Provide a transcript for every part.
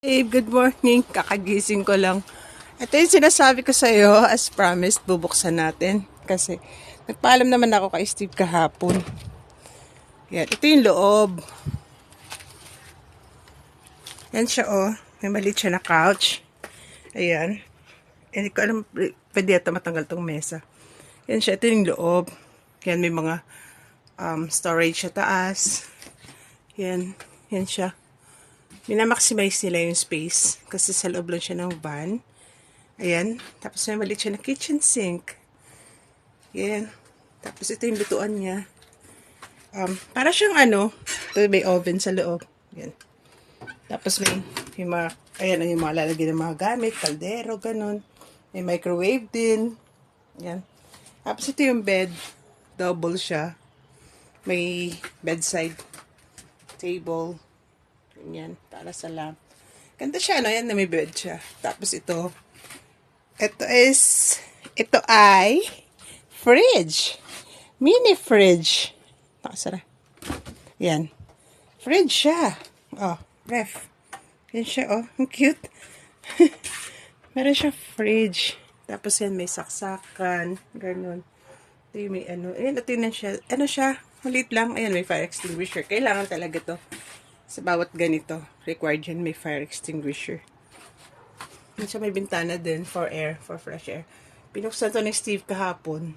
Babe, good morning. Kakagising ko lang. Ito yung sinasabi ko sa'yo, as promised, bubuksan natin. Kasi, nagpaalam naman ako kay Steve kahapon. Yan, ito yung loob. Yan siya, oh. May maliit siya na couch. Ayan. Hindi ko alam, pwede ata matanggal tong mesa. Yan siya, ito yung loob. Yan, may mga um, storage sa taas. Yan, yan siya minamaximize nila yung space kasi sa loob lang siya ng van. Ayan. Tapos may maliit siya na kitchen sink. Ayan. Tapos ito yung lutuan niya. Um, para siyang ano, ito may oven sa loob. Ayan. Tapos may, may mga, ayan, yung mga lalagyan ng mga gamit, kaldero, ganun. May microwave din. Ayan. Tapos ito yung bed. Double siya. May bedside table. Ganyan, para sa lamp. Ganda siya, no? Yan na may bed siya. Tapos ito, ito is, ito ay fridge. Mini fridge. Nakasara. Yan. Fridge siya. Oh, ref. Yan siya, oh. Ang cute. Meron siya fridge. Tapos yan, may saksakan. Ganun. Ito yung may ano. Ayan, ito yun siya. Ano siya? Malit lang. Ayan, may fire extinguisher. Kailangan talaga to sa bawat ganito, required yan may fire extinguisher. Yan siya may bintana din for air, for fresh air. Pinuksan to ni Steve kahapon.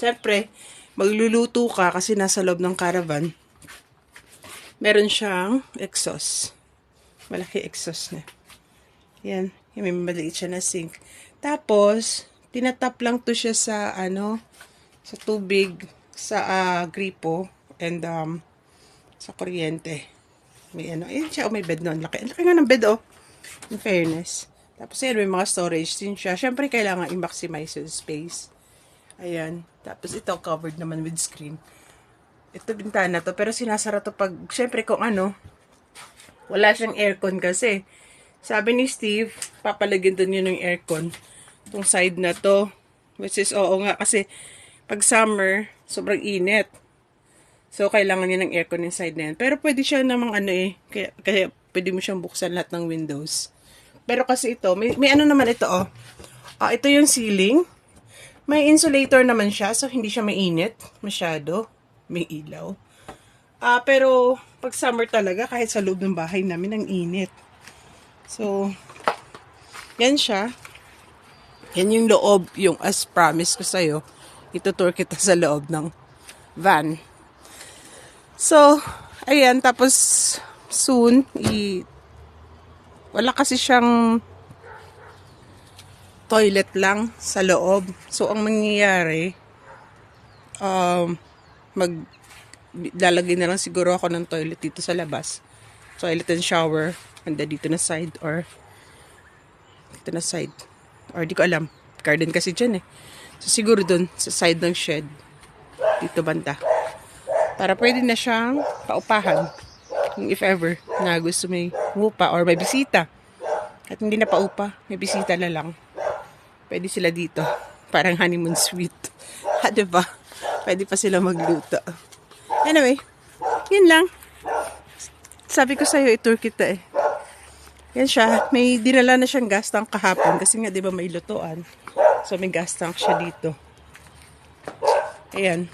Siyempre, magluluto ka kasi nasa loob ng caravan. Meron siyang exhaust. Malaki exhaust na. Yan. Yan may maliit siya na sink. Tapos, tinatap lang to siya sa, ano, sa tubig, sa uh, gripo, and um, sa kuryente. May ano, ayun siya, oh, may bed noon. Laki, laki nga ng bed, oh. In fairness. Tapos yan, may mga storage din siya. Siyempre, kailangan i-maximize yung space. Ayan. Tapos ito, covered naman with screen. Ito, bintana to. Pero sinasara to pag, siyempre kung ano, wala siyang aircon kasi. Sabi ni Steve, papalagyan doon yun ng aircon. Itong side na to. Which is, oo nga, kasi pag summer, sobrang init. So, kailangan niya ng aircon inside na yan. Pero pwede siya namang ano eh. Kaya, kaya pwede mo siyang buksan lahat ng windows. Pero kasi ito, may, may ano naman ito oh. Ah, ito yung ceiling. May insulator naman siya. So, hindi siya mainit. Masyado. May ilaw. Ah, pero pag summer talaga, kahit sa loob ng bahay namin, ang init. So, yan siya. Yan yung loob, yung as promise ko sa'yo. Itutour kita sa loob ng van. So, ayan, tapos soon, i wala kasi siyang toilet lang sa loob. So, ang mangyayari, um, mag lalagay na lang siguro ako ng toilet dito sa labas. Toilet and shower. Handa dito na side or dito na side. Or di ko alam. Garden kasi dyan eh. So, siguro dun sa side ng shed. Dito banda para pwede na siyang paupahan if ever na gusto may upa or may bisita. At hindi na paupa, may bisita na lang. Pwede sila dito. Parang honeymoon suite. Ha, diba? Pwede pa sila magluto. Anyway, yun lang. Sabi ko sa'yo, itur kita eh. Yan siya. May dinala na siyang gas tank kahapon kasi nga 'di ba may lutuan. So may gas tank siya dito. Ayan.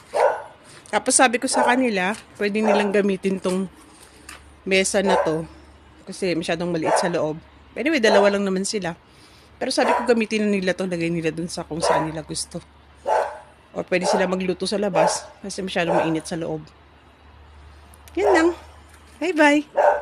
Tapos sabi ko sa kanila, pwede nilang gamitin tong mesa na to. Kasi masyadong maliit sa loob. Anyway, dalawa lang naman sila. Pero sabi ko gamitin na nila to, lagay nila dun sa kung saan nila gusto. Or pwede sila magluto sa labas kasi masyadong mainit sa loob. Yan lang. Bye-bye.